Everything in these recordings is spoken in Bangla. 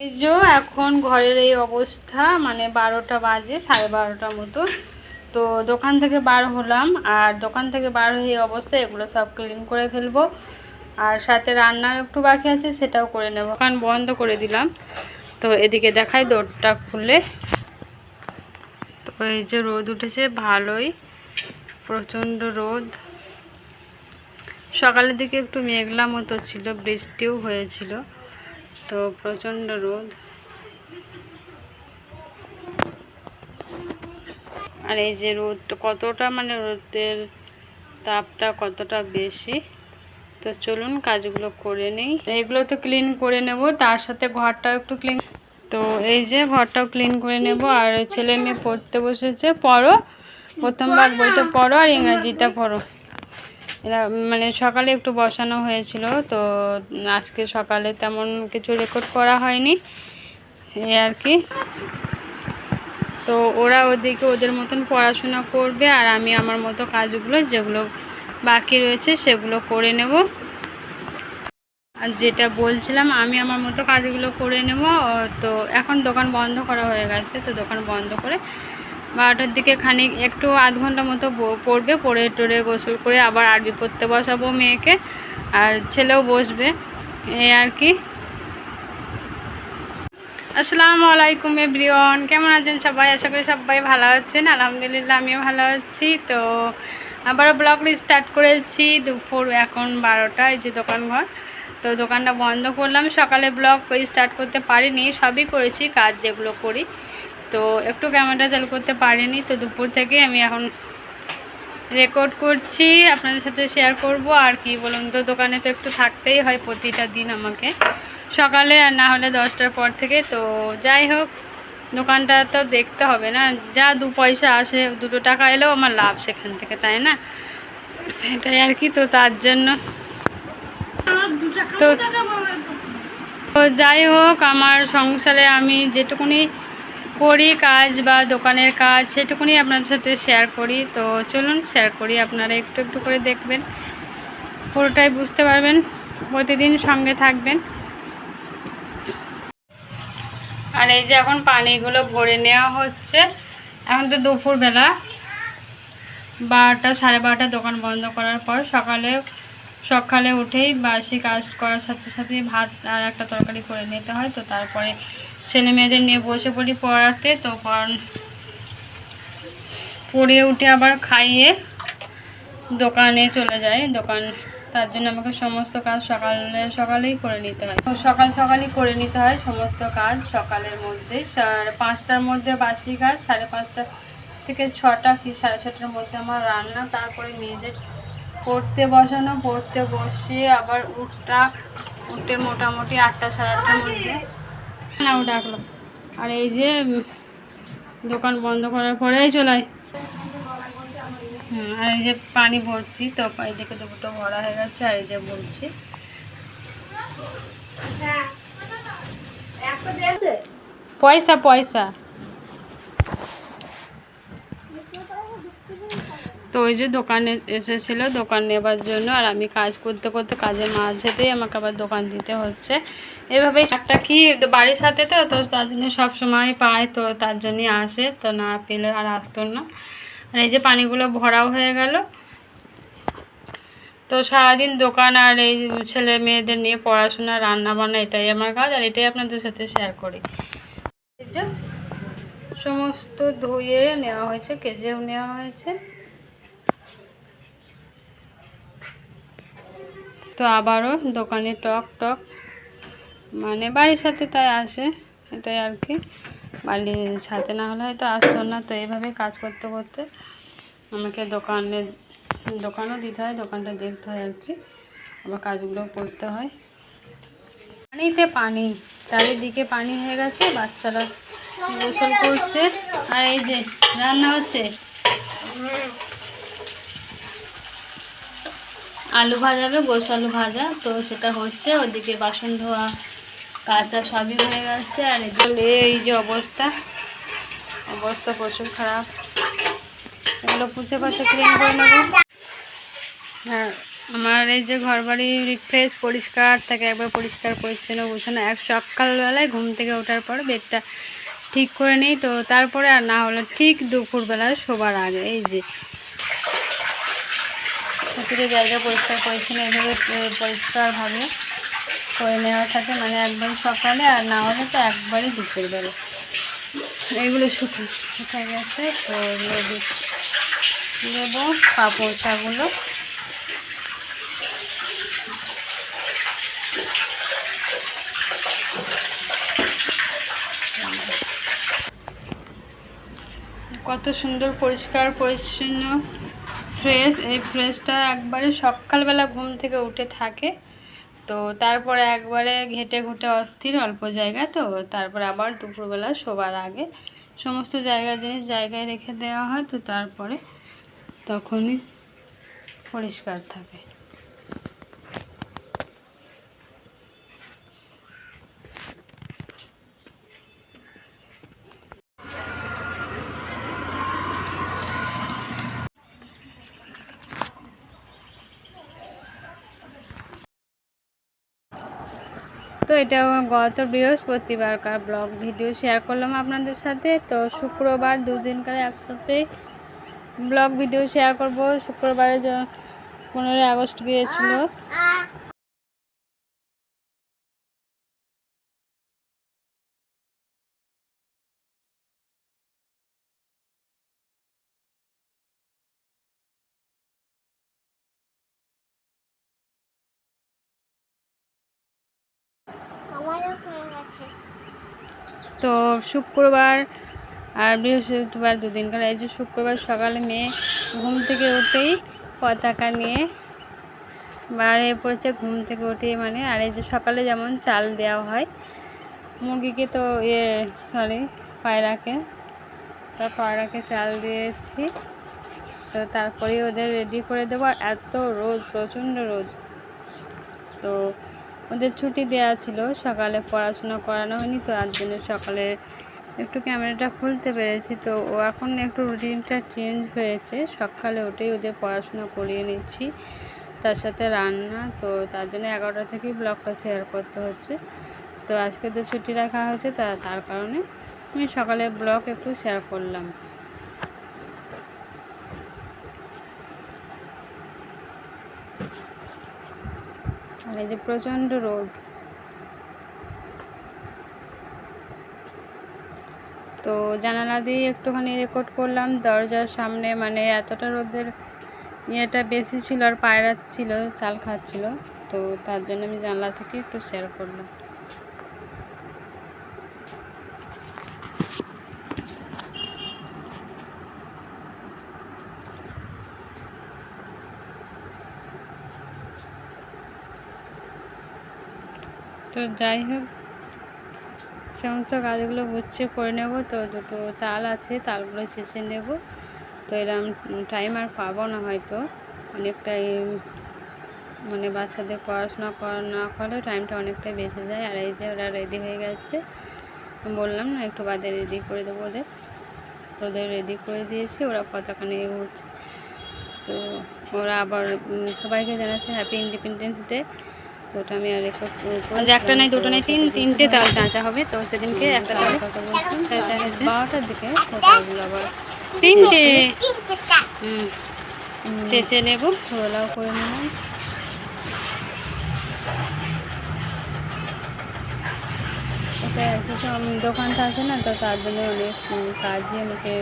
এই যে এখন ঘরের এই অবস্থা মানে বারোটা বাজে, সাড়ে বারোটা মতো। তো দোকান থেকে বার হলাম, আর দোকান থেকে বার হয়ে এই অবস্থা, এগুলো সব ক্লিন করে ফেলব। আর সাথে রান্না একটু বাকি আছে, সেটাও করে নেব। দোকান বন্ধ করে দিলাম। তো এদিকে দেখাই দৌড়টা খুলে। তো এই যে রোদ উঠেছে, ভালোই। প্রচণ্ড রোদ। সকালের দিকে একটু মেঘলা মতো ছিল, বৃষ্টিও হয়েছিল। তো প্রচণ্ড রোদ। আর এই যে রোদ কতটা মানে রোদের তাপটা কতটা বেশি? তো চলুন কাজগুলো করে নিই। এগুলো তো ক্লিন করে নেব, তার সাথে ঘরটাও একটু ক্লিন তো এই যে ঘরটাও ক্লিন করে নেব, আর ছেলে মেয়ে পড়তে বসেছে, পড়ো। প্রথম ভাগ বইটা পড়ো আর ইংরাজিটা পড়ো। এরা মানে সকালে একটু বসানো হয়েছিল, তো আজকে সকালে তেমন কিছু রেকর্ড করা হয়নি এই আর কি। তো ওরা ওদিকে ওদের মতন পড়াশোনা করবে, আর আমি আমার মতো কাজগুলো, যেগুলো বাকি রয়েছে, সেগুলো করে নেব। আর যেটা বলছিলাম, আমি আমার মতো কাজগুলো করে নেব তো এখন দোকান বন্ধ করা হয়ে গেছে, তো দোকান বন্ধ করে বারোটার দিকে খানিক একটু আধ ঘণ্টা মতো পড়বে, পড়ে টরে গোসল করে আবার আরবি পড়তে বসাবো মেয়েকে, আর ছেলেও বসবে এই আর কি। আসসালামু আলাইকুম এভরিওয়ান, কেমন আছেন সবাই? আশা করি সবাই ভালো আছেন, আলহামদুলিল্লাহ আমিও ভালো আছি। তো আবারও ব্লগ স্টার্ট করেছি, দুপুর এখন বারোটা, এই যে দোকান ঘর। তো দোকানটা বন্ধ করলাম, সকালে ব্লগ স্টার্ট করতে পারিনি, সবই করেছি, কাজ যেগুলো করি। তো একটু ক্যামেরা চালু করতে পারিনি, তো দুপুর থেকে আমি এখন রেকর্ড করছি, আপনাদের সাথে শেয়ার করব। আর কি বলুন তো, দোকানে তো একটু থাকতেই হয় প্রতিটা দিন আমাকে। সকালে আর না হলে দশটার পর থেকে, তো যাই হোক, দোকানটা তো দেখতে হবে না। যা দু পয়সা আসে, দুটো টাকা এলেও আমার লাভ সেখান থেকে, তাই না? সেটাই আর কি, তো তার জন্য। তো যাই হোক, আমার সংসারে আমি যেটুকুনি করি কাজ বা দোকানের কাজ, সেটুকুনি আপনাদের সাথে শেয়ার করি। তো চলুন শেয়ার করি, আপনারা একটু একটু করে দেখবেন। পুরোটাই বুঝতে পারবেন। প্রতিদিন সঙ্গে থাকবেন। আর এই যে এখন পানিগুলো ভরে নেওয়া হচ্ছে। এখন তো দুপুরবেলা। বারোটা, সাড়ে বারোটা দোকান বন্ধ করার পর সকালে সকালে উঠেই বাসি কাজ করার সাথে সাথে ভাত আর একটা তরকারি করে নিতে হয়। তো তারপরে ছেলে মেয়েদের নিয়ে বসে পড়ি পড়াতে, তো পড়ে উঠে আবার খাইয়ে দোকানে চলে যায় দোকান, তার জন্য আমাকে সমস্ত কাজ সকালে, সকালেই করে নিতে হয়। তো সকাল সকালই করে নিতে হয় সমস্ত কাজ সকালের মধ্যে। পাঁচটার মধ্যে বাসি কাজ, সাড়ে পাঁচটা থেকে ছটা কি সাড়ে ছটার মধ্যে আমার রান্না। তারপরে মেয়েদের পড়তে বসানো, পড়তে বসিয়ে আবার উঠটা উঠে মোটামুটি আটটা সাড়ে আটটার মধ্যে না ও ডাকলো। আর এই যে দোকান বন্ধ করার পরেই চলে হুম, আর এই যে পানি ভরছি তো এদিকে দুটো ভরা হয়ে গেছে আর এই যে বলছি পয়সা পয়সা। তো ওই যে দোকানে এসেছিল, দোকান নেবার জন্য। আর আমি কাজ করতে করতে কাজের মাঝেতেই আমাকে আবার দোকান দিতে হচ্ছে। এভাবেই একটা কি, বাড়ির সাথে তো তো তার জন্য সব সময় পায়, তো তার জন্যই আসে, তো না পেলে আর আসতো না। আর এই যে পানিগুলো ভরাও হয়ে গেল। তো সারাদিন দোকান আর এই ছেলে মেয়েদের নিয়ে পড়াশোনা রান্না বান্না এটাই আমার কাজ, আর এটাই আপনাদের সাথে শেয়ার করি। এই যে সমস্ত ধুয়ে নেওয়া হয়েছে কেজেও নেওয়া হয়েছে। তো আবারও দোকানে টক টক। মানে বাড়ির সাথে তাই আসে, এটাই আর কি। বাড়ির সাথে না হলে হয়তো আসতো না, তো এইভাবে কাজ করতে করতে আমাকে দোকানে, দোকানও দিতে হয়, দোকানটা দেখতে হয় আর কি। আবার কাজগুলো করতে হয়। পানিতে পানি, চারিদিকে পানি হয়ে গেছে, বাচ্চারা গোসল করছে। আর এই যে রান্না হচ্ছে আলু ভাজাবে গোস আলু ভাজা। তো সেটা হচ্ছে, ওদিকে বাসন ধোয়া কাঁচা সবই হয়ে গেছে। আর এদিকে এই যে অবস্থা অবস্থা প্রচুর খারাপ। এগুলো পুছে পাছে ক্লিন করে নেব। হ্যাঁ আমার এই যে ঘর বাড়ি রিফ্রেশ পরিষ্কার থাকে একবার পরিষ্কার পরিচ্ছন্ন গোছানো। এক সকালবেলায় ঘুম থেকে ওঠার পর বেডটা ঠিক করে নিই, তো তারপরে আর না হলে ঠিক দুপুরবেলা শোবার আগে। এই যে প্রতিটা জায়গা পরিষ্কার পরিচ্ছন্ন এভাবে পরিষ্কারভাবে করে নেওয়া থাকে। মানে একদম সকালে আর না হলে তো একবারই দুপুরবেলা। এইগুলো শুকনো। শুকায় গেছে, তো এগুলো দেবো পাপোচাগুলো কত সুন্দর পরিষ্কার, পরিচ্ছন্ন ফ্রেশ, এই ফ্রেশটা একবারে সকালবেলা ঘুম থেকে উঠে থাকে। তো তারপরে একবারে ঘেটে ঘুটে অস্থির, অল্প জায়গা তো, তারপরে আবার দুপুরবেলা শোবার আগে। সমস্ত জায়গা জিনিস জায়গায় রেখে দেওয়া হয় তো তারপরে তখনই পরিষ্কার থাকে। তো এটা গত বৃহস্পতিবার কার ব্লগ ভিডিও শেয়ার করলাম আপনাদের সাথে। তো শুক্রবার দুদিনকার একসাথে ব্লগ ভিডিও শেয়ার করব। শুক্রবারে পনেরোই আগস্ট গিয়েছিল। তো শুক্রবার আর বৃহস্পতিবার দুদিনকার এই যে শুক্রবার সকালে মেয়ে ঘুম থেকে উঠেই পতাকা নিয়ে বাইরে পড়েছে, ঘুম থেকে উঠেই মানে আর এই যে সকালে যেমন চাল দেওয়া হয়, মুরগিকে তো ইয়ে সরি পায়রাকে, তা পায়রাকে চাল দিয়েছি, তো তারপরে ওদের রেডি করে দেবো, আর এত রোদ, প্রচণ্ড রোদ, তো ওদের ছুটি দেওয়া ছিল, সকালে পড়াশোনা করানো হয়নি তো, আর জন্য সকালে একটু ক্যামেরাটা খুলতে পেরেছি। তো ও এখন একটু রুটিনটা চেঞ্জ হয়েছে, সকালে উঠেই ওদের পড়াশোনা করিয়ে নিচ্ছি, তার সাথে রান্না, তো তার জন্য এগারোটা থেকেই ব্লগটা শেয়ার করতে হচ্ছে। তো আজকে তো ছুটি রাখা হয়েছে, তা তার কারণে আমি সকালে ব্লগ একটু শেয়ার করলাম। আর এই যে প্রচণ্ড রোদ। তো জানালা দিয়ে একটুখানি রেকর্ড করলাম, দরজার সামনে মানে এতটা রোদের ইয়েটা বেশি ছিল আর পায়রা ছিল, চাল খাচ্ছিল। তো তার জন্য আমি জানলা থেকে একটু শেয়ার করলাম। তো যাই হোক, সমস্ত কাজগুলো গুছিয়ে করে নেব। তো দুটো তাল আছে, তালগুলো ছেঁচে নেব। তো এরকম টাইম আর পাবো না হয়তো। অনেকটাই মানে বাচ্চাদের পড়াশোনা না করলে টাইমটা অনেকটাই বেঁচে যায়। আর এই যে ওরা রেডি হয়ে গেছে বললাম না, একটু বাদে রেডি করে দেবো ওদের। ওদের রেডি করে দিয়েছি, ওরা পতাকা নিয়ে ঘুরছে। তো ওরা আবার সবাইকে জানাচ্ছে হ্যাপি ইন্ডিপেন্ডেন্স ডে তো ওটা আমি আর রেকর্ড আজ একটা নাই দুটো নাই তিন তিনটে চাল চাঁচা হবে তো সেদিনকে একটা চালে চেঁচা গেছে বারোটার দিকে ফটোগুলো আবার তিনটে। হুম। চেঁচে নেব। ছোলাও করে আমি দোকানটা আছে না তো তার জন্য অনেক কাজই আমাকে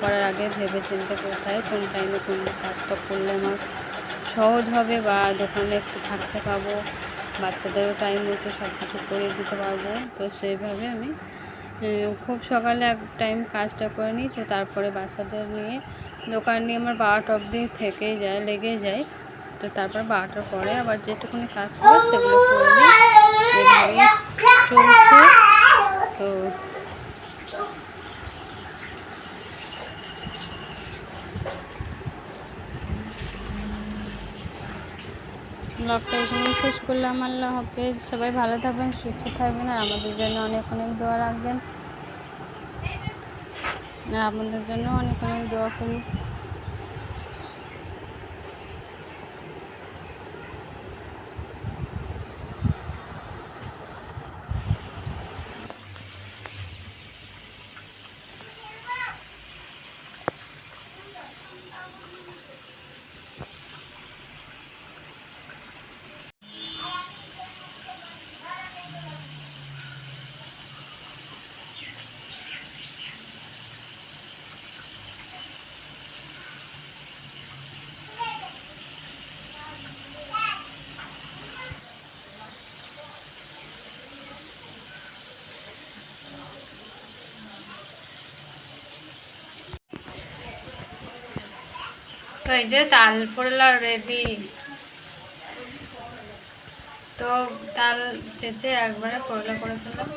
করার আগে ভেবে চিন্তে করতে হয় কোন টাইমে কোন কাজটা করলে আমার সহজ হবে বা দোকানে একটু থাকতে পাবো, বাচ্চাদেরও টাইম মতো সব কিছু করে দিতে পারব। তো সেইভাবে আমি খুব সকালে এক টাইম কাজটা করে নিই, তো তারপরে বাচ্চাদের নিয়ে দোকান নিয়ে আমার বারোটা অবধি থেকেই যায় লেগে যায়। তো তারপর বারোটার পরে আবার যেটুকুনি কাজ করে সেগুলো করে নিই। চলছে। তো ব্লগটা এখানেই শেষ করলাম। আল্লাহ হাফেজ। সবাই ভালো থাকবেন, সুস্থ থাকবেন আর আমাদের জন্য অনেক অনেক দোয়া রাখবেন। আর আপনাদের জন্য অনেক অনেক দোয়া করি। তো এই যে তাল পোড়লা রেডি তো তাল চেঁচে একবারে পোড়লা করে ফেললাম